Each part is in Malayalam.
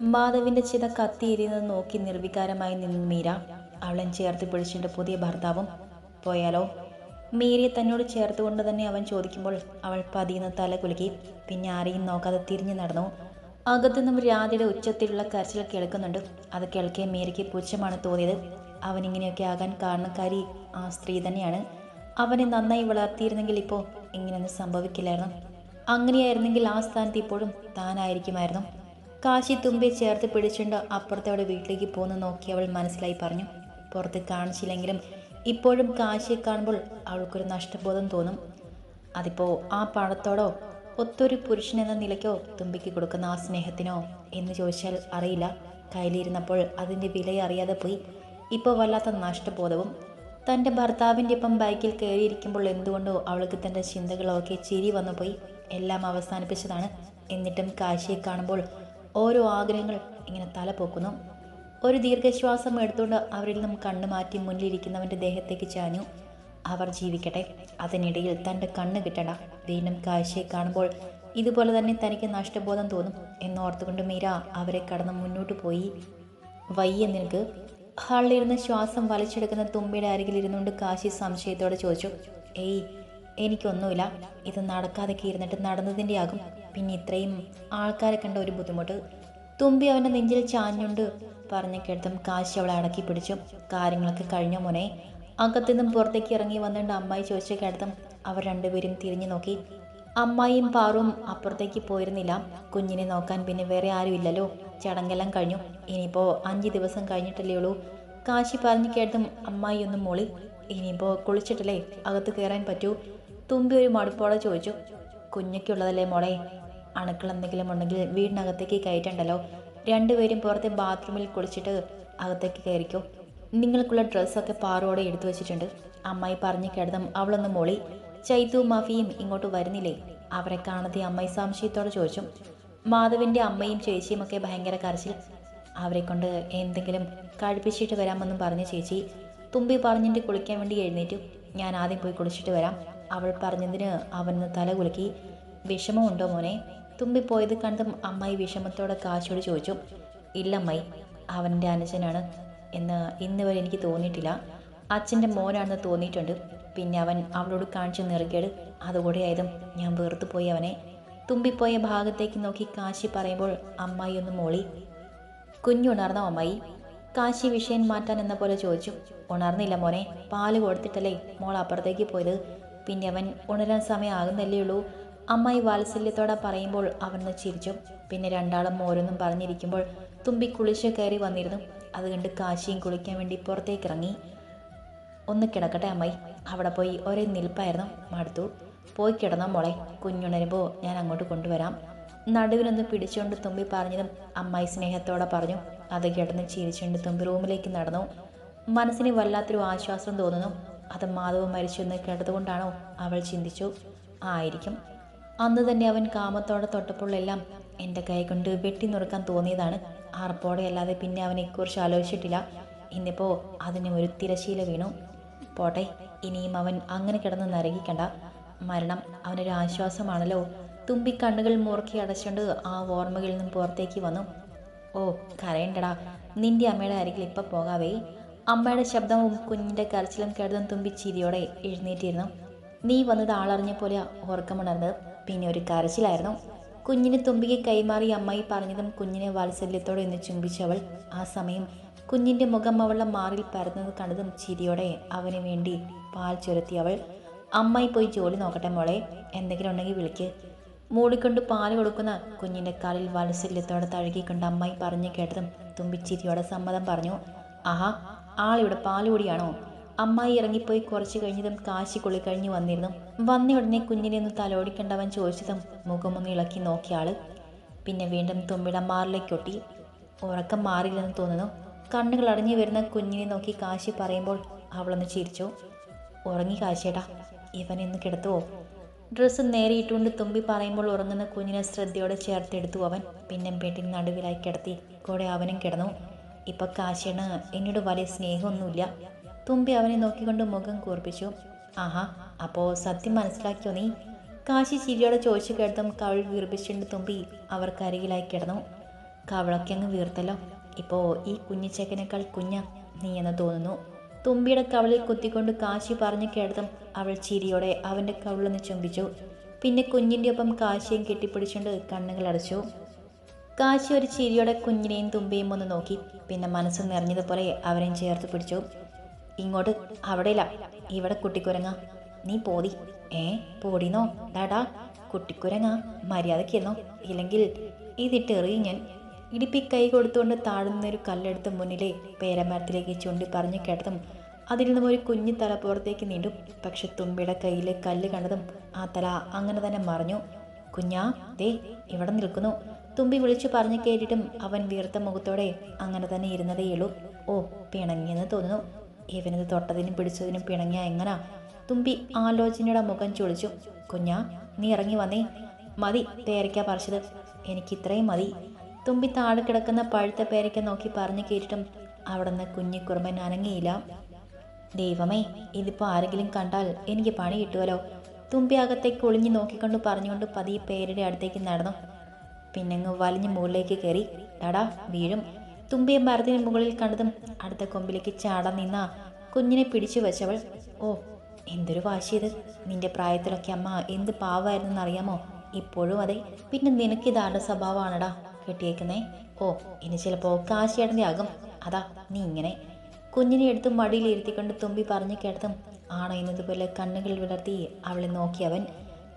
മാധവിന്റെ ചിത കത്തിയെരിയുന്നത് നോക്കി നിർവികാരമായി നിന്നു മീര അവളെ ചേർത്ത് പിടിച്ചിട്ട് പുതിയ ഭർത്താവും പോയാലോ? മീരയെ തന്നോട് ചേർത്തുകൊണ്ട് തന്നെ അവൻ ചോദിക്കുമ്പോൾ അവൾ പതിയുന്ന തല കുലുക്കി പിന്നെ ആരെയും നോക്കാതെ തിരിഞ്ഞു നടന്നു. അകത്തുനിന്നും രാധയുടെ ഉച്ചത്തിലുള്ള കരച്ചിൽ കേൾക്കുന്നുണ്ട്. അത് കേൾക്കെ മീരയ്ക്ക് പുച്ഛമാണ് തോന്നിയത്. അവനിങ്ങനെയൊക്കെ ആകാൻ കാരണക്കാരി ആ സ്ത്രീ തന്നെയാണ്. അവനെ നന്നായി വളർത്തിയിരുന്നെങ്കിൽ ഇപ്പോൾ ഇങ്ങനെയൊന്നും സംഭവിക്കില്ലായിരുന്നു. അങ്ങനെയായിരുന്നെങ്കിൽ ആ സ്ഥാനത്ത് ഇപ്പോഴും താനായിരിക്കുമായിരുന്നു. കാശി തുമ്പി ചേർത്ത് പിടിച്ചുകൊണ്ട് അപ്പുറത്തെ അവളുടെ വീട്ടിലേക്ക് പോകുന്ന നോക്കി അവൾ മനസ്സിലായി പറഞ്ഞു. പുറത്ത് കാണിച്ചില്ലെങ്കിലും ഇപ്പോഴും കാശിയെ കാണുമ്പോൾ അവൾക്കൊരു നഷ്ടബോധം തോന്നും. അതിപ്പോൾ ആ പണത്തോടോ ഒത്തൊരു പുരുഷൻ എന്ന നിലയ്ക്കോ തുമ്പിക്ക് കൊടുക്കുന്ന ആ സ്നേഹത്തിനോ എന്ന് ചോദിച്ചാൽ അറിയില്ല. കയ്യിലിരുന്നപ്പോൾ അതിന്റെ വില അറിയാതെ പോയി. ഇപ്പോൾ വല്ലാത്ത നഷ്ടബോധവും. തന്റെ ഭർത്താവിന്റെ ഒപ്പം ബൈക്കിൽ കയറിയിരിക്കുമ്പോൾ എന്തുകൊണ്ടോ അവൾക്ക് തന്റെ ചിന്തകളൊക്കെ ചിരി വന്നു പോയി എല്ലാം അവസാനിപ്പിച്ചതാണ്. എന്നിട്ടും കാശിയെ കാണുമ്പോൾ ഓരോ ആഗ്രഹങ്ങൾ ഇങ്ങനെ തല പൊക്കുന്നു. ഒരു ദീർഘശ്വാസം എടുത്തുകൊണ്ട് അവരിൽ നിന്നും കണ്ണു മാറ്റി മുന്നിലിരിക്കുന്നവന്റെ ദേഹത്തേക്ക് ചാഞ്ഞു. അവർ ജീവിക്കട്ടെ. അതിനിടയിൽ തന്റെ കണ്ണ് കിട്ടണ്ട. വീണ്ടും കാഴ്ചയെ കാണുമ്പോൾ ഇതുപോലെ തന്നെ തനിക്ക് നഷ്ടബോധം തോന്നും എന്നോർത്തുകൊണ്ട് മീര അവരെ കടന്ന് മുന്നോട്ട് പോയി. വയ്യ നിനക്ക്. ഹാളിലിരുന്ന് ശ്വാസം വലിച്ചെടുക്കുന്ന തുമ്പിയുടെ അരികിലിരുന്നുകൊണ്ട് കാശി സംശയത്തോടെ ചോദിച്ചു ഏയ് എനിക്കൊന്നുമില്ല. ഇത് നടക്കാതൊക്കെ ഇരുന്നിട്ട് നടന്നതിന്റെ ആകും പിന്നെ ഇത്രയും ആൾക്കാരെ കണ്ട ഒരു ബുദ്ധിമുട്ട്. തുമ്പി അവന്റെ നെഞ്ചിൽ ചാഞ്ഞുണ്ട് പറഞ്ഞു കേട്ടതും കാശി അവളെ അടക്കി പിടിച്ചു. കാര്യങ്ങളൊക്കെ കഴിഞ്ഞ മോനെ? അകത്തുനിന്നും പുറത്തേക്ക് ഇറങ്ങി വന്നിട്ട് അമ്മായി ചോദിച്ച കേട്ടതും അവർ രണ്ടുപേരും തിരിഞ്ഞു നോക്കി. അമ്മായിയും പാറും അപ്പുറത്തേക്ക് പോയിരുന്നില്ല. കുഞ്ഞിനെ നോക്കാൻ പിന്നെ വേറെ ആരും ഇല്ലല്ലോ. ചടങ്ങെല്ലാം കഴിഞ്ഞു. ഇനിയിപ്പോൾ അഞ്ച് ദിവസം കഴിഞ്ഞിട്ടല്ലേ ഉള്ളൂ. കാശി പറഞ്ഞു കേട്ടതും അമ്മായി ഒന്ന് മോളി. ഇനിയിപ്പോൾ കുളിച്ചിട്ടല്ലേ അകത്ത് കയറാൻ പറ്റൂ? തുമ്പി ഒരു മടുപ്പോടെ ചോദിച്ചു കുഞ്ഞൊക്കെയുള്ളതല്ലേ മോളെ? അണുക്കൾ എന്തെങ്കിലും ഉണ്ടെങ്കിൽ വീടിനകത്തേക്ക് കയറ്റണ്ടല്ലോ? രണ്ടുപേരും പുറത്തെ ബാത്റൂമിൽ കുളിച്ചിട്ട് അകത്തേക്ക് കയറിക്കോ. നിങ്ങൾക്കുള്ള ഡ്രസ്സൊക്കെ പാറോടെ എടുത്തു വെച്ചിട്ടുണ്ട്. അമ്മായി പറഞ്ഞു കിടന്നും അവളൊന്ന് മോളി. ചൈതു മഫിയും ഇങ്ങോട്ട് വരുന്നില്ലേ? അവരെ കാണാതെ അമ്മായി സംശയത്തോടെ ചോദിച്ചു. മാധവിന്റെ അമ്മയും ചേച്ചിയും ഒക്കെ ഭയങ്കര കരച്ചിൽ. അവരെ കൊണ്ട് എന്തെങ്കിലും കഴിപ്പിച്ചിട്ട് വരാമെന്നും പറഞ്ഞ ചേച്ചി. തുമ്പി പറഞ്ഞിട്ട് കുളിക്കാൻ വേണ്ടി എഴുന്നേറ്റു. ഞാൻ ആദ്യം പോയി കുളിച്ചിട്ട് വരാം. അവൾ പറഞ്ഞതിന് അവന് തല കുലുക്കി വിഷമമുണ്ടോ മോനെ? തുമ്പിപ്പോയത് കണ്ടും അമ്മായി വിഷമത്തോടെ കാശോട് ചോദിച്ചു ഇല്ല അമ്മായി അവന്റെ അനുജനാണ് എന്ന് ഇന്ന് വരെ എനിക്ക് തോന്നിയിട്ടില്ല. അച്ഛന്റെ മോനാണെന്ന് തോന്നിയിട്ടുണ്ട്. പിന്നെ അവൻ അവളോട് കാണിച്ച നെറുകേട് അതുകൂടെ ആയതും ഞാൻ വെറുത്തു പോയി അവനെ. തുമ്പിപ്പോയ ഭാഗത്തേക്ക് നോക്കി കാശി പറയുമ്പോൾ അമ്മായി ഒന്ന് മോളി കുഞ്ഞുണർന്നോ അമ്മായി? കാശി വിഷയം മാറ്റാൻ എന്ന പോലെ ചോദിച്ചു ഉണർന്നില്ല മോനെ പാൽ കൊടുത്തിട്ടല്ലേ മോൾ അപ്പുറത്തേക്ക് പോയത്? പിന്നെ അവൻ ഉണരാൻ സമയമാകുന്നല്ലേ ഉള്ളൂ. അമ്മായി വാത്സല്യത്തോടെ പറയുമ്പോൾ അവനൊന്ന് ചിരിച്ചു. പിന്നെ രണ്ടാളും ഓരോന്നും പറഞ്ഞിരിക്കുമ്പോൾ തുമ്പി കുളിച്ച് കയറി വന്നിരുന്നു. അത് കണ്ട് കാശിയും കുളിക്കാൻ വേണ്ടി പുറത്തേക്ക് ഇറങ്ങി. ഒന്ന് കിടക്കട്ടെ അമ്മായി. അവിടെ പോയി ഒരേ നിൽപ്പായിരുന്നു. മടുത്തു. പോയി കിടന്നോ മോളെ. കുഞ്ഞുണരുമ്പോൾ ഞാൻ അങ്ങോട്ട് കൊണ്ടുവരാം. നടുവിനൊന്ന് പിടിച്ചുകൊണ്ട് തുമ്പി പറഞ്ഞതും അമ്മായി സ്നേഹത്തോടെ പറഞ്ഞു. അത് കിടന്ന് ചിരിച്ചുകൊണ്ട് തുമ്പി റൂമിലേക്ക് നടന്നു. മനസ്സിന് വല്ലാത്തൊരു ആശ്വാസം തോന്നുന്നു. അത് മാധവ് മരിച്ചു എന്ന് കേട്ടതുകൊണ്ടാണോ അവൾ ചിന്തിച്ചു? ആയിരിക്കും. അന്ന് തന്നെ അവൻ കാമത്തോടെ തൊട്ടപ്പോഴെല്ലാം എന്റെ കൈ കൊണ്ട് വെട്ടി നുറുക്കാൻ തോന്നിയതാണ്. ആർപ്പോടെ അല്ലാതെ പിന്നെ അവനെക്കുറിച്ച് ആലോചിച്ചിട്ടില്ല. ഇന്നിപ്പോൾ അതിന് ഒരു തിരശീല വീണു. പോട്ടെ ഇനിയും അവൻ അങ്ങനെ കിടന്ന് നരകിക്കണ്ട. മരണം അവനൊരു ആശ്വാസമാണല്ലോ. തുമ്പി കണ്ണുകൾ മുറുക്കി അടച്ചുകൊണ്ട് ആ ഓർമ്മകളിൽ നിന്നും പുറത്തേക്ക് വന്നു. ഓ കരയണ്ടടാ. നിന്റെ അമ്മയുടെ അരികിൽ ഇപ്പം പോകാവേ. അമ്മയുടെ ശബ്ദവും കുഞ്ഞിന്റെ കരച്ചിലും കേട്ടതും തുമ്പി ചിരിയോടെ എഴുന്നേറ്റിരുന്നു. നീ വന്നത് ആളറിഞ്ഞ പോലെ ഉറക്കമുണർന്നത്. പിന്നെ ഒരു കരച്ചിലായിരുന്നു. കുഞ്ഞിന് തുമ്പിക്ക് കൈമാറി അമ്മായി പറഞ്ഞതും കുഞ്ഞിനെ വാത്സല്യത്തോടെ ഒന്ന് ചുംബിച്ചവൾ ആ സമയം കുഞ്ഞിന്റെ മുഖം അവളുടെ മാറിൽ പരന്നത് കണ്ടതും ചിരിയോടെ അവന് വേണ്ടി പാൽ ചുരത്തി അവൾ അമ്മായി പോയി ജോലി നോക്കട്ടെ മോളെ എന്തെങ്കിലും ഉണ്ടെങ്കിൽ വിളിക്ക് മൂടിക്കൊണ്ട് പാൽ കൊടുക്കുന്ന കുഞ്ഞിന്റെ കാലിൽ വാത്സല്യത്തോടെ തഴുകിക്കൊണ്ട് അമ്മായി പറഞ്ഞു കേട്ടതും തുമ്പിച്ചിരിയോടെ സമ്മതം പറഞ്ഞു. ആഹാ ആളിവിടെ പാലുകൂടിയാണോ അമ്മായി ഇറങ്ങിപ്പോയി കുറച്ച് കഴിഞ്ഞതും കാശി കുളി കഴിഞ്ഞ് വന്നിരുന്നു. വന്ന ഉടനെ കുഞ്ഞിനെ ഒന്ന് തലോടിക്കണ്ടവൻ ചോദിച്ചതും മുഖമൊന്ന് ഇളക്കി നോക്കിയ ആൾ പിന്നെ വീണ്ടും തുമ്പിടന്മാറിലേക്കൊട്ടി ഉറക്കം മാറില്ലെന്ന് തോന്നുന്നു. കണ്ണുകൾ അടഞ്ഞു വരുന്ന കുഞ്ഞിനെ നോക്കി കാശി പറയുമ്പോൾ അവളൊന്ന് ചിരിച്ചു. ഉറങ്ങി കാശിയേട്ടാ ഇവനെന്ന് കിടത്തുവോ? ഡ്രസ്സ് നേരെയിട്ടുകൊണ്ട് തുമ്പി പറയുമ്പോൾ ഉറങ്ങുന്ന കുഞ്ഞിനെ ശ്രദ്ധയോടെ ചേർത്തെടുത്തു അവൻ. പിന്നെ ബെഡിന് നടുവിലായി കിടത്തി. കൂടെ അവനും കിടന്നു. ഇപ്പൊ കാശിയാണ് എന്നോട് വലിയ സ്നേഹമൊന്നുമില്ല. തുമ്പി അവനെ നോക്കിക്കൊണ്ട് മുഖം കൂർപ്പിച്ചു. ആഹാ അപ്പോൾ സത്യം മനസ്സിലാക്കിയോ നീ? കാശി ചിരിയോടെ ചോദിച്ചു കേട്ടതും കവിൾ വീർപ്പിച്ചുകൊണ്ട് തുമ്പി അവർക്കരികിലായി കിടന്നു. കവളൊക്കെ അങ്ങ് വീർത്തല്ലോ. ഇപ്പോ ഈ കുഞ്ഞിച്ചക്കനേക്കാൾ കുഞ്ഞ നീ എന്ന് തോന്നുന്നു. തുമ്പിയുടെ കവളിൽ കുത്തിക്കൊണ്ട് കാശി പറഞ്ഞു കേട്ടതും അവൾ ചിരിയോടെ അവന്റെ കവിളൊന്ന് ചുംബിച്ചു. പിന്നെ കുഞ്ഞിന്റെ ഒപ്പം കാശിയും കെട്ടിപ്പിടിച്ചുകൊണ്ട് കണ്ണുകൾ അടച്ചു. കാശി ഒരു ചിരിയോടെ കുഞ്ഞിനെയും തുമ്പിയും ഒന്ന് നോക്കി. പിന്നെ മനസ്സ് നിറഞ്ഞതുപോലെ അവരെയും ചേർത്ത് പിടിച്ചു. ഇങ്ങോട്ട് അവിടെയില്ല. ഇവിടെ കുട്ടിക്കുരങ്ങ. നീ പോതി ഏ പോടിന്നോ? ഡാടാ കുട്ടിക്കുരങ്ങ. മര്യാദക്കിരുന്നോ ഇല്ലെങ്കിൽ ഇതിട്ട് എറിയും ഞാൻ. ഇടിപ്പി കൈ കൊടുത്തുകൊണ്ട് താഴുന്നൊരു കല്ലെടുത്ത് മുന്നിലെ പേരമരത്തിലേക്ക് ചൂണ്ടി പറഞ്ഞു കേട്ടതും അതിൽ നിന്നും ഒരു കുഞ്ഞു തല പുറത്തേക്ക് നീണ്ടു. പക്ഷെ തുമ്പിയുടെ കയ്യിലെ കല്ല് കണ്ടതും ആ തല അങ്ങനെ തന്നെ മറിഞ്ഞു. കുഞ്ഞാ ദേ ഇവിടെ നിൽക്കുന്നു. തുമ്പി വിളിച്ചു പറഞ്ഞു കേട്ടിട്ടും അവൻ വീർത്ത മുഖത്തോടെ അങ്ങനെ തന്നെ ഇരുന്നതേയുള്ളൂ ഓ പിണങ്ങിയെന്ന് തോന്നുന്നു. ഇവനത് തൊട്ടതിനും പിടിച്ചതിനും പിണങ്ങിയ എങ്ങനാ? തുമ്പി ആലോചനയുടെ മുഖം ചൊളിച്ചു. കുഞ്ഞാ നീ ഇറങ്ങി വന്നേ. മതി പേരയ്ക്ക പറിച്ചത്. എനിക്ക് ഇത്രയും മതി. തുമ്പി താഴെ കിടക്കുന്ന പഴുത്ത പേരയ്ക്ക നോക്കി പറഞ്ഞു കേട്ടിട്ടും അവിടുന്ന് കുഞ്ഞിക്കുറുമ്പൻ അനങ്ങിയില്ല. ദൈവമേ ഇതിപ്പോൾ ആരെങ്കിലും കണ്ടാൽ എനിക്ക് പണി കിട്ടുമല്ലോ തുമ്പി അകത്തേക്ക് ഒളിഞ്ഞു നോക്കിക്കൊണ്ട് പറഞ്ഞുകൊണ്ട് പതിയെ പേരുടെ അടുത്തേക്ക് നടന്നു. പിന്നങ്ങ് വലിഞ്ഞ് മുകളിലേക്ക് കയറി ഡാടാ വീഴും. തുമ്പിയെ മരത്തിന് മുകളിൽ കണ്ടതും അടുത്ത കൊമ്പിലേക്ക് ചാടാൻ നിന്ന കുഞ്ഞിനെ പിടിച്ചു വെച്ചവൾ ഓ എന്തൊരു വാശിയത്. നിന്റെ പ്രായത്തിലൊക്കെ അമ്മ എന്ത് പാവായിരുന്നു അറിയാമോ? ഇപ്പോഴും അതെ. പിന്നെ നിനക്ക് ഇതാരുടെ സ്വഭാവമാണടാ? കെട്ടിയേക്കുന്നേ. ഓ ഇനി ചിലപ്പോൾ കാശിയടന്റെ ആകും. അതാ നീ ഇങ്ങനെ. കുഞ്ഞിനെ എടുത്ത് മടിയിൽ ഇരുത്തിക്കൊണ്ട് തുമ്പി പറഞ്ഞു കേട്ടതും ആണോ എന്നതുപോലെ കണ്ണുകൾ വിടർത്തി അവളെ നോക്കിയവൻ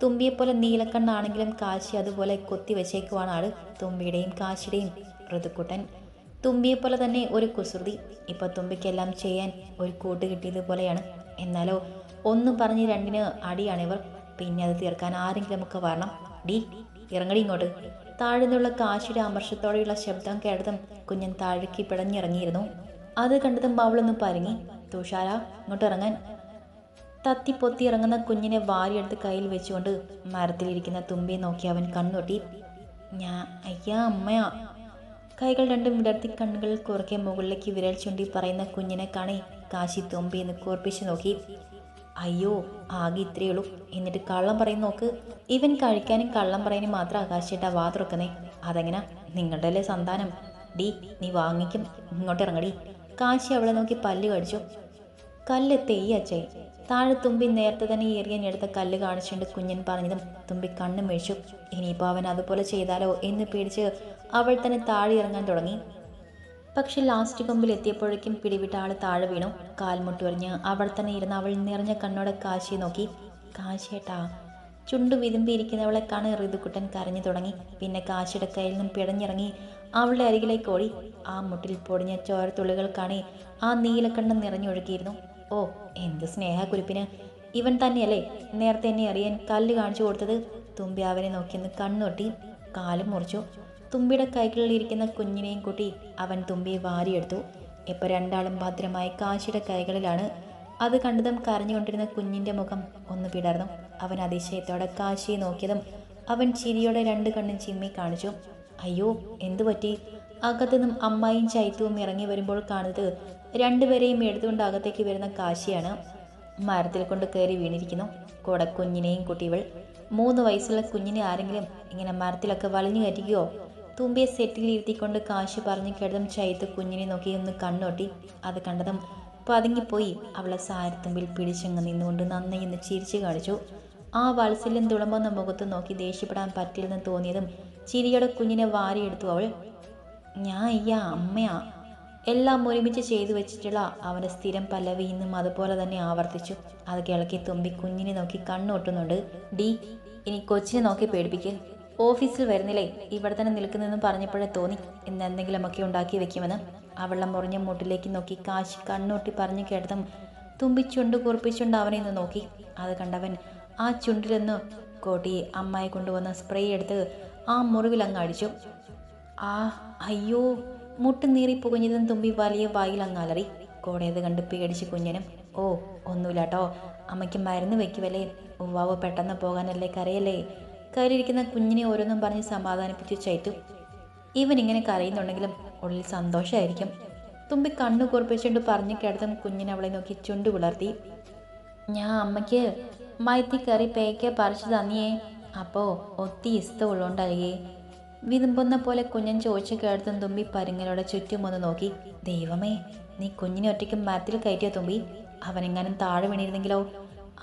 തുമ്പിയെപ്പോലെ നീലക്കണ്ണാണെങ്കിലും കാശി അതുപോലെ കൊത്തി വെച്ചേക്കുവാണ് ആൾ തുമ്പിയുടെയും കാശിയുടെയും ഋതുക്കുട്ടൻ. തുമ്പിയെപ്പോലെ തന്നെ ഒരു കുസൃതി. ഇപ്പൊ തുമ്പിക്കെല്ലാം ചെയ്യാൻ ഒരു കൂട്ട് കിട്ടിയതുപോലെയാണ്. എന്നാലോ ഒന്നും പറഞ്ഞ് രണ്ടിന് അടിയാണിവർ പിന്നെ അത് തീർക്കാൻ ആരെങ്കിലും ഒക്കെ വരണം. ഡി ഇറങ്ങടി ഇങ്ങോട്ട്. താഴ്ന്നുള്ള കാശിയുടെ അമർഷത്തോടെയുള്ള ശബ്ദം കേട്ടതും കുഞ്ഞൻ താഴേക്ക് പിടഞ്ഞിറങ്ങിയിരുന്നു. അത് കണ്ടതും അവളൊന്ന് പരുങ്ങി. തുഷാര ഇങ്ങോട്ട് ഇറങ്ങാൻ. തത്തിപ്പൊത്തി ഇറങ്ങുന്ന കുഞ്ഞിനെ വാരിയെടുത്ത് കയ്യിൽ വെച്ചുകൊണ്ട് മരത്തിലിരിക്കുന്ന തുമ്പി നോക്കി അവൻ കണ്ണൊട്ടി ഞാ അയ്യാ അമ്മയാ. കൈകൾ രണ്ടും വിടർത്തി കണ്ണുകൾ കുറുക്കെ മുകളിലേക്ക് വിരൽ ചൂണ്ടി പറയുന്ന കുഞ്ഞിനെ കാണേ കാശി തുമ്പി എന്ന് കൂർപ്പിച്ച് നോക്കി അയ്യോ ആകെ ഇത്രയേ ഉള്ളൂ. എന്നിട്ട് കള്ളം പറയും നോക്ക്. ഇവൻ കഴിക്കാനും കള്ളം പറയാനും മാത്രം ആകാശിയുടെ വാ തുറക്കുന്നേ. അതെങ്ങനെ? നിങ്ങളുടെ അല്ലേ സന്താനം. ഡി നീ വാങ്ങിക്കും. ഇങ്ങോട്ട് ഇറങ്ങടി. കാശി അവളെ നോക്കി പല്ല് കടിച്ചു. കല്ല് തെയ്യച്ചേ താഴെ തുമ്പി നേരത്തെ തന്നെ എറിയാനെടുത്ത കല്ല് കാണിച്ചുകൊണ്ട് കുഞ്ഞൻ പറഞ്ഞതും തുമ്പി കണ്ണു മേഴിച്ചു ഇനിയിപ്പോൾ അവൻ അതുപോലെ ചെയ്താലോ എന്ന് പേടിച്ച് അവൾ തന്നെ താഴെ ഇറങ്ങാൻ തുടങ്ങി. പക്ഷെ ലാസ്റ്റ് കൊമ്പിൽ എത്തിയപ്പോഴേക്കും പിടിവിട്ട ആൾ താഴെ വീണു. കാൽമുട്ടുറിഞ്ഞ് അവൾ തന്നെ ഇരുന്ന് അവൾ നിറഞ്ഞ കണ്ണോടെ കാശിയെ നോക്കി. കാശിയേട്ടാ ചുണ്ടു വിതുമ്പിയിരിക്കുന്നവളെ കാണ് ഋതുക്കുട്ടൻ കരഞ്ഞു തുടങ്ങി. പിന്നെ കാശിയുടെ കയ്യിൽ നിന്നും പിടഞ്ഞിറങ്ങി അവളുടെ അരികിലേക്ക് ഓടി. ആ മുട്ടിൽ പൊടിഞ്ഞ ചോരത്തുള്ളികൾ കാണി ആ നീലക്കണ്ണം നിറഞ്ഞൊഴുകിയിരുന്നു. ഓ എന്ത് സ്നേഹക്കുരിപ്പിന് ഇവൻ തന്നെയല്ലേ നേരത്തെ എന്നെ അറിയാൻ കല്ല് കാണിച്ചു കൊടുത്തത്. തുമ്പി അവനെ നോക്കിയെന്ന് കണ്ണൊട്ടി കാലും മുറിച്ചു. തുമ്പിയുടെ കൈകളിൽ ഇരിക്കുന്ന കുഞ്ഞിനെയും കൂട്ടി അവൻ തുമ്പിയെ വാരിയെടുത്തു. ഇപ്പോൾ രണ്ടാളും ഭദ്രമായി കാശിയുടെ കൈകളിലാണ്. അത് കണ്ടതും കരഞ്ഞുകൊണ്ടിരുന്ന കുഞ്ഞിന്റെ മുഖം ഒന്ന് പിടർന്നു അവൻ അതിശയത്തോടെ കാശിയെ നോക്കിയതും അവൻ ചിരിയോടെ രണ്ട് കണ്ണും ചിമ്മി കാണിച്ചു. അയ്യോ എന്തു പറ്റി? അകത്തുനിന്നും അമ്മായും ചൈത്തവും ഇറങ്ങി വരുമ്പോൾ കാണുന്നത് രണ്ടുപേരെയും എടുത്തുകൊണ്ട് അകത്തേക്ക് വരുന്ന കാശിയാണ് മരത്തിൽ കൊണ്ട് കയറി വീണിരിക്കുന്നു. കൂടെ കുഞ്ഞിനെയും കുട്ടിവൾ മൂന്ന് വയസ്സുള്ള കുഞ്ഞിനെ ആരെങ്കിലും ഇങ്ങനെ മരത്തിലൊക്കെ വളഞ്ഞു കയറ്റിക്കുകയോ തുമ്പിയെ സെറ്റിൽ ഇരുത്തിക്കൊണ്ട് കാശി പറഞ്ഞു കേട്ടതും ചൈത്ത് കുഞ്ഞിനെ നോക്കി ഒന്ന് കണ്ണോട്ടി. അത് കണ്ടതും പതുങ്ങിപ്പോയി. അവളെ സാരത്തുമ്പിൽ പിടിച്ചങ്ങ് നിന്നുകൊണ്ട് നന്നായി ഒന്ന് ചിരിച്ചു കാണിച്ചു. ആ വാത്സല്യം തുളമ്പുന്ന മുഖത്ത് നോക്കി ദേഷ്യപ്പെടാൻ പറ്റില്ലെന്ന് തോന്നിയതും ചിരിയുടെ കുഞ്ഞിനെ വാരിയെടുത്തു. അവൾ ഞാൻ അയ്യാ അമ്മയാ എല്ലാം ഒരുമിച്ച് ചെയ്തു വെച്ചിട്ടുള്ള അവന്റെ സ്ഥിരം പല്ലവി ഇന്നും അതുപോലെ തന്നെ ആവർത്തിച്ചു. അത് കിളക്കി തുമ്പി കുഞ്ഞിനെ നോക്കി കണ്ണൊട്ടുന്നുണ്ട്. ഡി ഇനി കൊച്ചിനെ നോക്കി പേടിപ്പിക്ക്. ഓഫീസിൽ വരുന്നില്ലേ? ഇവിടെ തന്നെ നിൽക്കുന്നെന്ന് പറഞ്ഞപ്പോഴേ തോന്നി. ഇന്ന് എന്തെങ്കിലുമൊക്കെ ഉണ്ടാക്കി വെക്കുമെന്ന്. അവളുടെ മുറിഞ്ഞ മുട്ടിലേക്ക് നോക്കി കാശി കണ്ണൊട്ടി പറഞ്ഞു കേട്ടതും തുമ്പി ചുണ്ട് കുറിപ്പിച്ചുകൊണ്ട് അവനെ ഇന്ന് നോക്കി. അത് കണ്ടവൻ ആ ചുണ്ടിലൊന്ന് കോട്ടി അമ്മായി കൊണ്ടുവന്ന സ്പ്രേ എടുത്ത് ആ മുറിവിൽ അങ്ങ് അടിച്ചു. ആ അയ്യോ മുട്ട് നീറി പുകഞ്ഞതും തുമ്പി വലിയ വായിൽ അങ്ങാലറി. കോടയത് കണ്ട് പേടിച്ച് കുഞ്ഞനും ഓ ഒന്നുമില്ലാട്ടോ. അമ്മയ്ക്ക് മരുന്ന് വെക്കുവല്ലേ? ഉവ്വാവ് പെട്ടെന്ന് പോകാനല്ലേ കരയല്ലേ? കയറിയിരിക്കുന്ന കുഞ്ഞിനെ ഓരോന്നും പറഞ്ഞ് സമാധാനിപ്പിച്ചു ചൈത്തു ഇവൻ ഇങ്ങനെ കരയുന്നുണ്ടെങ്കിലും ഉള്ളിൽ സന്തോഷമായിരിക്കും. തുമ്പി കണ്ണു കുറിപ്പിച്ചുകൊണ്ട് പറഞ്ഞു കേട്ടതും കുഞ്ഞിനെ അവളെ നോക്കി ചുണ്ടു പുലർത്തി. ഞാൻ അമ്മയ്ക്ക് മയത്തി കറി പേക്കെ പറിച്ചു തന്നിയേ. അപ്പോ ഒത്തി ഇഷ്ടമുള്ളോണ്ടല്ലേ വിതുമ്പുന്ന പോലെ കുഞ്ഞൻ ചോദിച്ചു കേൾത്തും തുമ്പി പരുങ്ങലോടെ ചുറ്റും ഒന്ന് നോക്കി. ദൈവമേ നീ കുഞ്ഞിനെ ഒറ്റയ്ക്ക് മരത്തിൽ കയറ്റിയ തുമ്പി? അവനെങ്ങാനും താഴെ വീണിരുന്നെങ്കിലോ?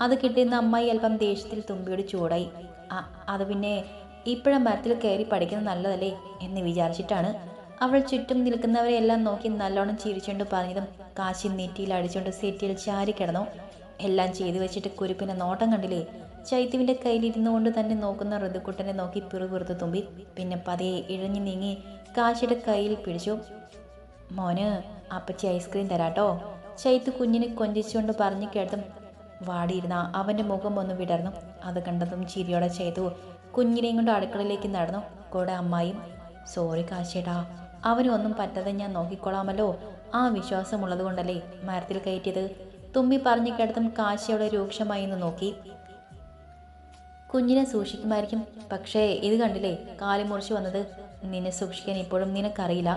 അത് കിട്ടിയിരുന്ന അമ്മായി അല്പം ദേഷ്യത്തിൽ തുമ്പിയോട് ചൂടായി. അത് പിന്നെ ഇപ്പോഴും മരത്തിൽ കയറി പഠിക്കുന്നത് നല്ലതല്ലേ? എന്ന് വിചാരിച്ചിട്ടാണ് അവൾ ചുറ്റും നിൽക്കുന്നവരെയെല്ലാം നോക്കി നല്ലോണം ചിരിച്ചുകൊണ്ട് പറഞ്ഞതും കാശി നെറ്റിയിൽ അടിച്ചുകൊണ്ട് സെറ്റിയിൽ ചാരി കിടന്നു എല്ലാം ചെയ്തു വെച്ചിട്ട് കുരുപ്പിനെ നോട്ടം കണ്ടില്ലേ? ചൈത്തുവിന്റെ കയ്യിലിരുന്നു കൊണ്ട് തന്നെ നോക്കുന്ന ഋതുക്കുട്ടനെ നോക്കി പിറുപിറുത്ത് തുമ്പി. പിന്നെ പതിയെ ഇഴഞ്ഞു നീങ്ങി കാശിയുടെ കയ്യിൽ പിടിച്ചു. മോന് അപ്പച്ചി ഐസ്ക്രീം തരാട്ടോ. ചൈത്ത് കുഞ്ഞിനെ കൊഞ്ചിച്ചുകൊണ്ട് പറഞ്ഞു കേട്ടതും വാടിയിരുന്ന അവന്റെ മുഖം ഒന്ന് വിടർന്നു. അത് കണ്ടതും ചിരിയോടെ ചെയ്തു കുഞ്ഞിനെയും കൊണ്ട് അടുക്കളയിലേക്ക് നടന്നു. കൂടെ അമ്മായും സോറി കാശേട്ടാ അവനൊന്നും പറ്റാതെ ഞാൻ നോക്കിക്കൊള്ളാമല്ലോ. ആ വിശ്വാസമുള്ളത് കൊണ്ടല്ലേ മരത്തിൽ കയറ്റിയത്. തുമ്പി പറഞ്ഞു കേട്ടതും കാശിയോടെ രൂക്ഷമായി ഒന്ന് നോക്കി. കുഞ്ഞിനെ സൂക്ഷിക്കുമായിരിക്കും. പക്ഷേ ഇത് കണ്ടില്ലേ കാലി മുറിച്ച് വന്നത്? നിന്നെ സൂക്ഷിക്കാൻ ഇപ്പോഴും നിനക്കറിയില്ല.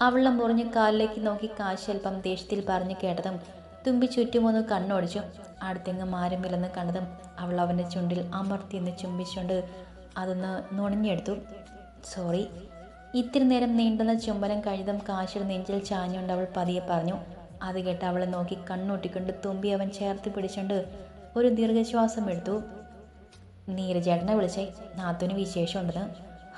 അവളുടെ മുറിഞ്ഞ കാലിലേക്ക് നോക്കി കാശി അല്പം ദേഷ്യത്തിൽ പറഞ്ഞു കേട്ടതും തുമ്പി ചുറ്റുമൊന്ന് കണ്ണോടിച്ചു. അടുത്തെങ്ങും ആരുമില്ലെന്ന് കണ്ടതും അവൾ അവന്റെ ചുണ്ടിൽ അമർത്തി എന്ന് ചുംബിച്ചുകൊണ്ട് അതൊന്ന് നുണഞ്ഞെടുത്തു. സോറി. ഇത്തിരി നേരം നീണ്ടുന്ന ചുംബനം കഴിഞ്ഞതും കാശിയുടെ നെഞ്ചിൽ ചാഞ്ഞുകൊണ്ട് അവൾ പതിയെ പറഞ്ഞു. അത് കേട്ട് അവളെ നോക്കി കണ്ണൂട്ടിക്കൊണ്ട് തുമ്പി അവൻ ചേർത്ത് പിടിച്ചുകൊണ്ട് ഒരു ദീർഘശ്വാസം എടുത്തു. നീരജേട്ടനെ വിളിച്ചേ നാത്തുവിന് വിശേഷമുണ്ടെന്ന്.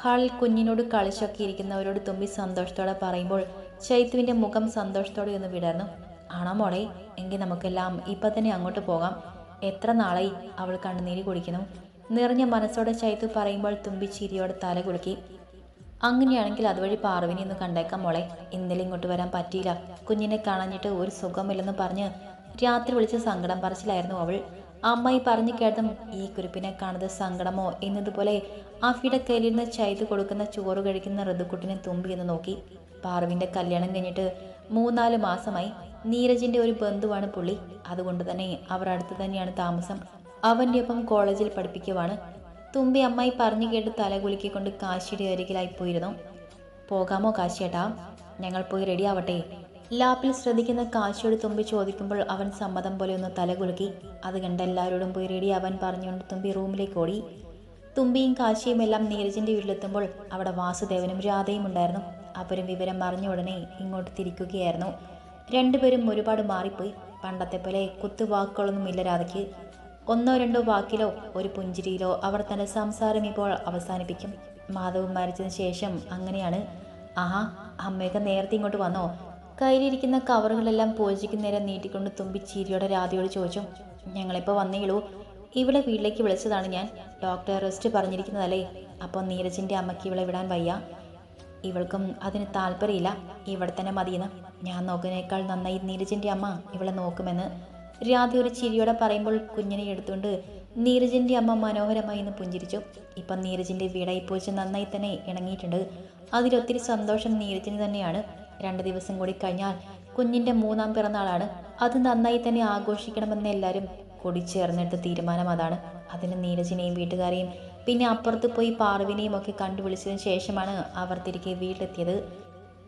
ഹാളിൽ കുഞ്ഞിനോട് കളിച്ചൊക്കെ ഇരിക്കുന്നവരോട് തുമ്പി സന്തോഷത്തോടെ പറയുമ്പോൾ ചൈത്തുവിന്റെ മുഖം സന്തോഷത്തോടെ ഒന്ന് വിടർന്നു. ആണോ മോളെ? എങ്കിൽ നമുക്കെല്ലാം ഇപ്പം തന്നെ അങ്ങോട്ട് പോകാം. എത്ര നാളായി അവൾ കണ്ണുനീര് കുടിക്കുന്നു? നിറഞ്ഞ മനസ്സോടെ ചൈത്തു പറയുമ്പോൾ തുമ്പി ചിരിയോടെ തല കുലുക്കി. അങ്ങനെയാണെങ്കിൽ അതുവഴി പാർവിനെ ഒന്ന് കണ്ടേക്കാം മോളെ. ഇന്നലെ ഇങ്ങോട്ട് വരാൻ പറ്റിയില്ല. കുഞ്ഞിനെ കാണാഞ്ഞിട്ട് ഒരു സുഖമില്ലെന്ന് പറഞ്ഞ് രാത്രി വിളിച്ച് സങ്കടം പറച്ചിലായിരുന്നു അവൾ. അമ്മായി പറഞ്ഞു കേട്ടതും ഈ കുരുപ്പിനെ കാണുന്നത് സങ്കടമോ എന്നതുപോലെ അഫിയുടെ കയ്യിലിരുന്ന് ചൈത് കൊടുക്കുന്ന ചോറ് കഴിക്കുന്ന ഋതുക്കുട്ടിനെ തുമ്പി എന്ന് നോക്കി. പാർവിന്റെ കല്യാണം കഴിഞ്ഞിട്ട് മൂന്നാൽ മാസമായി നീരജിന്റെ ഒരു ബന്ധുവാണ് പുള്ളി. അതുകൊണ്ട് തന്നെ അവർ അടുത്ത് തന്നെയാണ് താമസം. അവന്റെ ഒപ്പം കോളേജിൽ പഠിപ്പിക്കുവാണ്. തുമ്പി അമ്മായി പറഞ്ഞു കേട്ട് തലകുലുക്കിക്കൊണ്ട് കാശിയുടെ അരികിലായി പോയിരുന്നു. പോകാമോ കാശിയേട്ടാ? ഞങ്ങൾ പോയി റെഡി ആവട്ടെ ലാപ്പിൽ ശ്രദ്ധിക്കുന്ന കാശിയോട് ചോദിക്കുമ്പോൾ അവൻ സമ്മതം പോലെ ഒന്ന് തലകുലുക്കി. അത് കണ്ട് എല്ലാവരോടും പോയി റെഡി അവൻ പറഞ്ഞുകൊണ്ട് തുമ്പി റൂമിലേക്ക് ഓടി. തുമ്പിയും കാശിയും എല്ലാം നീരജിന്റെ വീട്ടിലെത്തുമ്പോൾ അവിടെ വാസുദേവനും രാധയും ഉണ്ടായിരുന്നു. അവരും വിവരം അറിഞ്ഞ ഉടനെ ഇങ്ങോട്ട് തിരിക്കുകയായിരുന്നു. രണ്ടുപേരും ഒരുപാട് മാറിപ്പോയി. പണ്ടത്തെ പോലെ കുത്തുവാക്കുകളൊന്നും ഇല്ല രാധയ്ക്ക്. ഒന്നോ രണ്ടോ വാക്കിലോ ഒരു പുഞ്ചിരിയിലോ അവർ തന്റെ സംസാരം ഇപ്പോൾ അവസാനിപ്പിക്കും. മാധവ് മരിച്ചതിന് ശേഷം അങ്ങനെയാണ്. ആഹാ അമ്മയൊക്കെ നേരത്തെ ഇങ്ങോട്ട് വന്നോ? കയ്യിലിരിക്കുന്ന കവറുകളെല്ലാം പൂജയ്ക്ക് നേരെ നീട്ടിക്കൊണ്ട് തുമ്പി ചിരിയോടെ രാധയോട് ചോദിച്ചു ഞങ്ങളിപ്പോൾ വന്നേളൂ ഇവിടെ വീട്ടിലേക്ക് വിളിച്ചതാണ് ഞാൻ. ഡോക്ടർ റെസ്റ്റ് പറഞ്ഞിരിക്കുന്നതല്ലേ. അപ്പോൾ നീരജിന്റെ അമ്മയ്ക്ക് ഇവളെ വിടാൻ വയ്യ. ഇവൾക്കും അതിന് താല്പര്യമില്ല. ഇവിടെ തന്നെ മതിയെന്ന്. ഞാൻ നോക്കുന്നതിനേക്കാൾ നന്നായി നീരജിന്റെ അമ്മ ഇവളെ നോക്കുമെന്ന്. രാധ ഒരു ചിരിയോടെ പറയുമ്പോൾ കുഞ്ഞിനെ എടുത്തുകൊണ്ട് നീരജിന്റെ അമ്മ മനോഹരമായി എന്ന് പുഞ്ചിരിച്ചു. ഇപ്പം നീരജിന്റെ വീടായി പൂച്ച നന്നായി തന്നെ ഇണങ്ങിയിട്ടുണ്ട്. അതിലൊത്തിരി സന്തോഷം നീരജിന് തന്നെയാണ്. രണ്ട് ദിവസം കൂടി കഴിഞ്ഞാൽ കുഞ്ഞിന്റെ മൂന്നാം പിറന്നാളാണ്. അത് നന്നായി തന്നെ ആഘോഷിക്കണമെന്ന് എല്ലാവരും കൂടി ചേർന്നിട്ട് തീരുമാനം അതാണ്. അതിന് നീരജിനെയും വീട്ടുകാരെയും പിന്നെ അപ്പുറത്ത് പോയി പാർവിനെയും ഒക്കെ കണ്ടുവിളിച്ചതിന് ശേഷമാണ് അവർ തിരികെ വീട്ടിലെത്തിയത്.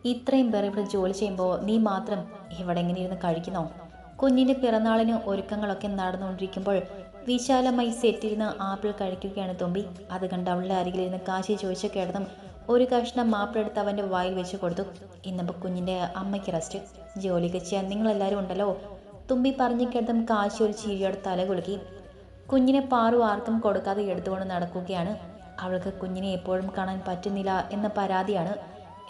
ഇത്രയും പേർ ഇവിടെ ജോലി ചെയ്യുമ്പോൾ നീ മാത്രം ഇവിടെ എങ്ങനെ ഇരുന്ന് കഴിക്കുന്നോ? കുഞ്ഞിന്റെ പിറന്നാളിന് ഒരുക്കങ്ങളൊക്കെ നടന്നുകൊണ്ടിരിക്കുമ്പോൾ വിശാലമായി സെറ്റിരുന്ന് ആപ്പിൾ കഴിക്കുകയാണ് തുമ്പി. അത് കണ്ട് അവളുടെ അരികിലിരുന്ന് കാശി ചോദിച്ച കേട്ടതും ഒരു കഷ്ണം മാപ്പിളെടുത്ത് അവന്റെ വായിൽ വെച്ച് കൊടുത്തു. ഇന്നിപ്പോൾ കുഞ്ഞിന്റെ അമ്മയ്ക്ക് റെസ്റ്റ് ജോലിക്ക് ചെയ്യാൻ നിങ്ങളെല്ലാവരും ഉണ്ടല്ലോ. തുമ്പി പറഞ്ഞു കേട്ടും കാശി ഒരു ചിരിയോടെ തല കുലുക്കി. കുഞ്ഞിനെ പാറു ആർക്കും കൊടുക്കാതെ എടുത്തുകൊണ്ട് നടക്കുകയാണ്. അവൾക്ക് കുഞ്ഞിനെ എപ്പോഴും കാണാൻ പറ്റുന്നില്ല എന്ന പരാതിയാണ്.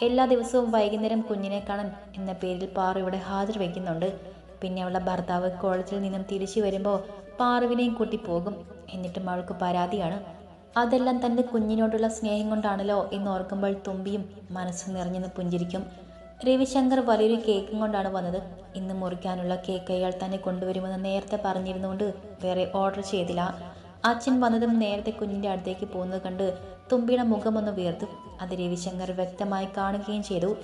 എല്ലാ ദിവസവും വൈകുന്നേരം കുഞ്ഞിനെ കാണാൻ എന്ന പേരിൽ പാറു ഇവിടെ ഹാജർ വയ്ക്കുന്നുണ്ട് പിന്നെ അവളുടെ ഭർത്താവ് കോളേജിൽ നിന്നും തിരിച്ചു വരുമ്പോൾ പാറുവിനെയും കൂട്ടി പോകും. എന്നിട്ടും അവൾക്ക് പരാതിയാണ്. അതെല്ലാം തന്റെ കുഞ്ഞിനോടുള്ള സ്നേഹം കൊണ്ടാണല്ലോ എന്ന് ഓർക്കുമ്പോൾ തുമ്പിയും മനസ്സ് നിറഞ്ഞെന്ന് പുഞ്ചിരിക്കും. രവിശങ്കർ വലിയൊരു കേക്കും കൊണ്ടാണ് വന്നത്. ഇന്ന് മുറിക്കാനുള്ള കേക്ക് അയാൾ തന്നെ കൊണ്ടുവരുമെന്ന് നേരത്തെ പറഞ്ഞിരുന്നുകൊണ്ട് വേറെ ഓർഡർ ചെയ്തില്ല. അച്ഛൻ വന്നതും നേരത്തെ കുഞ്ഞിന്റെ അടുത്തേക്ക് പോകുന്നത് കണ്ട് തുമ്പിയുടെ മുഖമൊന്ന് വീർത്തു. അത് രവിശങ്കർ വ്യക്തമായി കാണുകയും ചെയ്തു.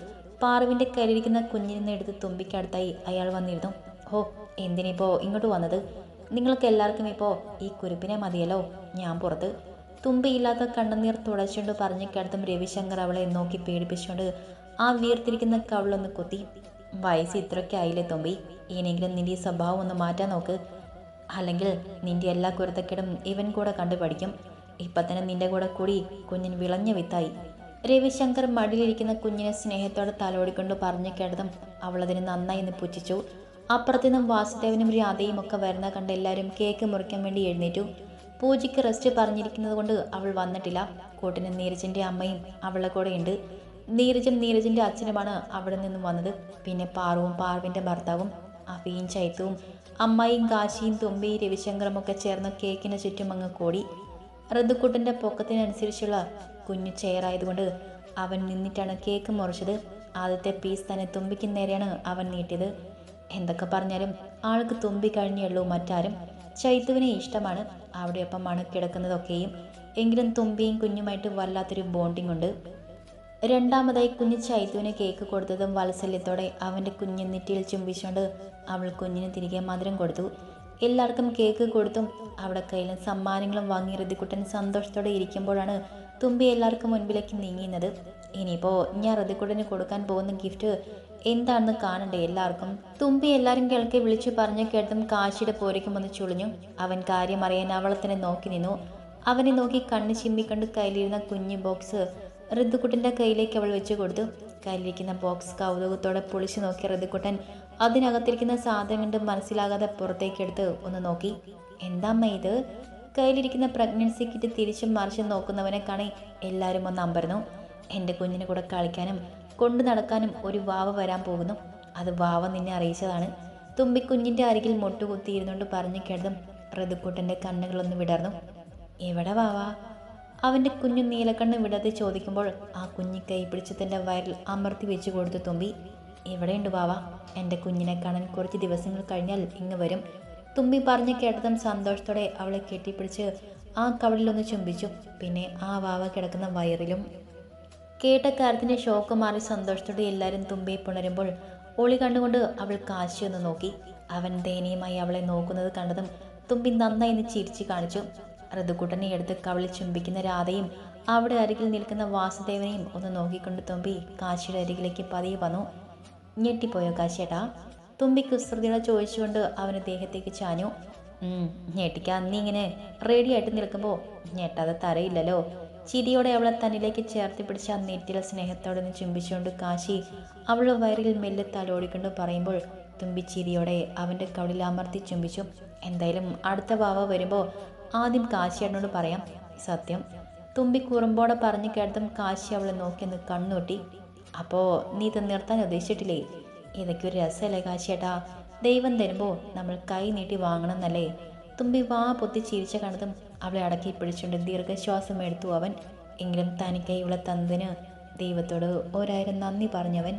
പാറുവിന്റെ കയ്യിലിരിക്കുന്ന കുഞ്ഞിനെ എടുത്ത് തുമ്പിക്കടുത്തായി അയാൾ വന്നിരുന്നു. ഓ എന്തിനിപ്പോൾ ഇങ്ങോട്ട് വന്നത്? നിങ്ങൾക്ക് എല്ലാവർക്കും ഇപ്പോൾ ഈ കുരുപ്പിനെ മതിയല്ലോ? ഞാൻ പുറത്ത് തുമ്പിയില്ലാത്ത കണ്ണുനീർ തുടച്ചുകൊണ്ട് പറഞ്ഞു കേട്ടതും രവിശങ്കർ അവളെ നോക്കി പേടിപ്പിച്ചുകൊണ്ട് ആ വീർത്തിരിക്കുന്ന കവിളൊന്ന് കുത്തി. വയസ്സ് ഇത്രയൊക്കെ ആയില്ലേ തുമ്പി? ഇനിയെങ്കിലും നിന്റെ സ്വഭാവം ഒന്ന് മാറ്റാൻ നോക്ക്. അല്ലെങ്കിൽ നിന്റെ എല്ലാ കുരുത്തക്കേടും ഇവൻ കൂടെ കണ്ടു പഠിക്കും ഇപ്പം തന്നെ നിന്റെ കൂടെ കൂടി കുഞ്ഞിൻ വിളഞ്ഞ വിത്തായി. രവിശങ്കർ മടിയിലിരിക്കുന്ന കുഞ്ഞിനെ സ്നേഹത്തോടെ തലോടിക്കൊണ്ട് പറഞ്ഞു കേട്ടതും അവളതിന് നന്നായി എന്ന് പുച്ഛിച്ചു. അപ്പുറത്തു നിന്നും വാസുദേവനും രാധയും ഒക്കെ വരുന്ന കണ്ട് എല്ലാവരും കേക്ക് മുറിക്കാൻ വേണ്ടി എഴുന്നേറ്റു. പൂജയ്ക്ക് റെസ്റ്റ് പറഞ്ഞിരിക്കുന്നത് കൊണ്ട് അവൾ വന്നിട്ടില്ല. കൂട്ടിന് നീരജിന്റെ അമ്മയും അവളുടെ ഉണ്ട്. നീരജും നീരജിന്റെ അച്ഛനുമാണ് അവിടെ നിന്നും വന്നത്. പിന്നെ പാറുവും പാർവിന്റെ ഭർത്താവും അഫിയും ചൈത്തവും അമ്മായിയും കാശിയും തുമ്പി രവിശങ്കറും ഒക്കെ ചേർന്ന് കേക്കിന് ചുറ്റും അങ്ങ് കൂടി. ഋതുക്കുട്ടന്റെ പൊക്കത്തിനനുസരിച്ചുള്ള കുഞ്ഞു ചെയറായതുകൊണ്ട് അവൻ നിന്നിട്ടാണ് കേക്ക് മുറിച്ചത്. ആദ്യത്തെ പീസ് തന്നെ തുമ്പിക്ക് നേരെയാണ് അവൻ നീട്ടിയത്. എന്തൊക്കെ പറഞ്ഞാലും ആൾക്ക് തുമ്പി കഴിഞ്ഞുള്ളൂ മറ്റാരും. ചൈത്തുവിനെ ഇഷ്ടമാണ്. അവിടെ ഒപ്പം മണക്കിടക്കുന്നതൊക്കെയും എങ്കിലും തുമ്പിയും കുഞ്ഞുമായിട്ട് വല്ലാത്തൊരു ബോണ്ടിങ് ഉണ്ട്. രണ്ടാമതായി കുഞ്ഞ് ചൈത്തുവിന് കേക്ക് കൊടുത്തതും വാത്സല്യത്തോടെ അവന്റെ കുഞ്ഞ് നെറ്റിയിൽ ചുംബിച്ചുകൊണ്ട് അവൾ കുഞ്ഞിന് തിരികെ മധുരം കൊടുത്തു. എല്ലാവർക്കും കേക്ക് കൊടുത്തും അവിടെ കയ്യിലും സമ്മാനങ്ങളും വാങ്ങി ഋതിക്കുട്ടൻ സന്തോഷത്തോടെ ഇരിക്കുമ്പോഴാണ് തുമ്പി എല്ലാവർക്കും മുൻപിലേക്ക് നീങ്ങുന്നത് ഇനിയിപ്പോൾ ഞാൻ ഋതിക്കുട്ടന് കൊടുക്കാൻ പോകുന്ന ഗിഫ്റ്റ് എന്താണെന്ന് കാണണ്ടേ എല്ലാവർക്കും? തുമ്പി എല്ലാവരും കേൾക്കെ വിളിച്ചു പറഞ്ഞു കേട്ടതും കാശിയുടെ പോരയ്ക്കും വന്ന് ചുളിഞ്ഞു. അവൻ കാര്യം അറിയാൻ അവളെ തന്നെ നോക്കി നിന്നു. അവനെ നോക്കി കണ്ണ് ചിമ്മിക്കണ്ട് കയ്യിലിരുന്ന കുഞ്ഞു ബോക്സ് ഋതുക്കുട്ടന്റെ കയ്യിലേക്ക് അവൾ വെച്ച് കൊടുത്തു. കയ്യിലിരിക്കുന്ന ബോക്സ് കൗതുകത്തോടെ പൊളിച്ചു നോക്കിയ ഋതുക്കുട്ടൻ അതിനകത്തിരിക്കുന്ന സാധനം കണ്ട് മനസ്സിലാകാതെ പുറത്തേക്കെടുത്ത് ഒന്ന് നോക്കി. എന്താമ്മ ഇത്? കയ്യിലിരിക്കുന്ന പ്രഗ്നൻസി കിറ്റ് തിരിച്ചും മറിച്ചും നോക്കുന്നവനെ കാണി എല്ലാവരും ഒന്ന് അമ്പരന്നു. എന്റെ കുഞ്ഞിനെ കൂടെ കളിക്കാനും കൊണ്ടു നടക്കാനും ഒരു വാവ വരാൻ പോകുന്നു. അത് വാവ നിന്നെ അറിയിച്ചതാണ്. തുമ്പിക്കുഞ്ഞിന്റെ അരികിൽ മുട്ടുകുത്തിയിരുന്നുകൊണ്ട് പറഞ്ഞു കേട്ടതും ഋതുക്കുട്ടന്റെ കണ്ണുകളൊന്ന് വിടർന്നു. എവിടെ വാവ? അവന്റെ കുഞ്ഞു നീലക്കണ്ണ് വിടാതെ ചോദിക്കുമ്പോൾ ആ കുഞ്ഞി കൈ പിടിച്ച് തന്റെ വയറിൽ അമർത്തി വെച്ചു കൊടുത്തു തുമ്പി. എവിടെയുണ്ട് വാവ? എന്റെ കുഞ്ഞിനെ കാണാൻ കുറച്ച് ദിവസങ്ങൾ കഴിഞ്ഞാൽ ഇങ്ങ് വരും. തുമ്പി പറഞ്ഞു കേട്ടതും സന്തോഷത്തോടെ അവളെ കെട്ടിപ്പിടിച്ച് ആ കവളിലൊന്ന് ചുംബിച്ചു. പിന്നെ ആ വാവ കിടക്കുന്ന വയറിലും കേട്ട കാര്യത്തിന്റെ ഷോക്ക് മാറി സന്തോഷത്തോടെ എല്ലാവരും തുമ്പി പുണരുമ്പോൾ ഒളി കണ്ടുകൊണ്ട് അവൾ കാശി ഒന്ന് നോക്കി. അവൻ ദയനീയമായി അവളെ നോക്കുന്നത് കണ്ടതും തുമ്പി നന്നായി എന്ന് ചിരിച്ചു കാണിച്ചു. ഋതുക്കുട്ടനെ എടുത്ത് കവളി ചുംബിക്കുന്ന രാധയും അവിടെ അരികിൽ നിൽക്കുന്ന വാസുദേവനെയും ഒന്ന് നോക്കിക്കൊണ്ട് തുമ്പി കാശിയുടെ അരികിലേക്ക് പതിയെ വന്നു. ഞെട്ടിപ്പോയോ കാശിയേട്ടാ? തുമ്പി കുസൃതിയുടെ ചോദിച്ചുകൊണ്ട് അവന് ദേഹത്തേക്ക് ചാഞ്ഞു. "ഉം, ഞെട്ടിക്കാൻ നീ ഇങ്ങനെ റെഡിയായിട്ട് നിൽക്കുമ്പോൾ ഞെട്ടാതെ തരയില്ലല്ലോ. ചിരിയോടെ അവളെ തന്നിലേക്ക് ചേർത്ത് പിടിച്ച് നെറ്റിലെ സ്നേഹത്തോടെ നിന്ന് ചുംബിച്ചുകൊണ്ട് കാശി അവൾ വയറിൽ മെല്ലെ തലോടിക്കൊണ്ട് പറയുമ്പോൾ തുമ്പി ചിരിയോടെ അവന്റെ കവളിൽ അമർത്തി ചുംബിച്ചു. എന്തായാലും അടുത്ത വാവ വരുമ്പോൾ ആദ്യം കാശിയേട്ടനോട് പറയാം സത്യം. തുമ്പി കുറുമ്പോടെ പറഞ്ഞു കേട്ടതും കാശി അവളെ നോക്കിയൊന്ന് കണ്ണൂട്ടി അപ്പോൾ നീ ഇത് നിർത്താൻ ഉദ്ദേശിച്ചിട്ടില്ലേ? ഇതൊക്കെ ഒരു രസമല്ലേ കാശിയേട്ടാ? ദൈവം തരുമ്പോൾ നമ്മൾ കൈ നീട്ടി വാങ്ങണം എന്നല്ലേ? തുമ്പി വാ പൊത്തി ചിരിച്ച കണ്ടതും അവളെ അടക്കി പിടിച്ചുകൊണ്ട് ദീർഘശ്വാസം എടുത്തു അവൻ. എങ്കിലും തനിക്കായി ഇവളെ തന്നതിന് ദൈവത്തോട് ഒരായിരം നന്ദി പറഞ്ഞവൻ.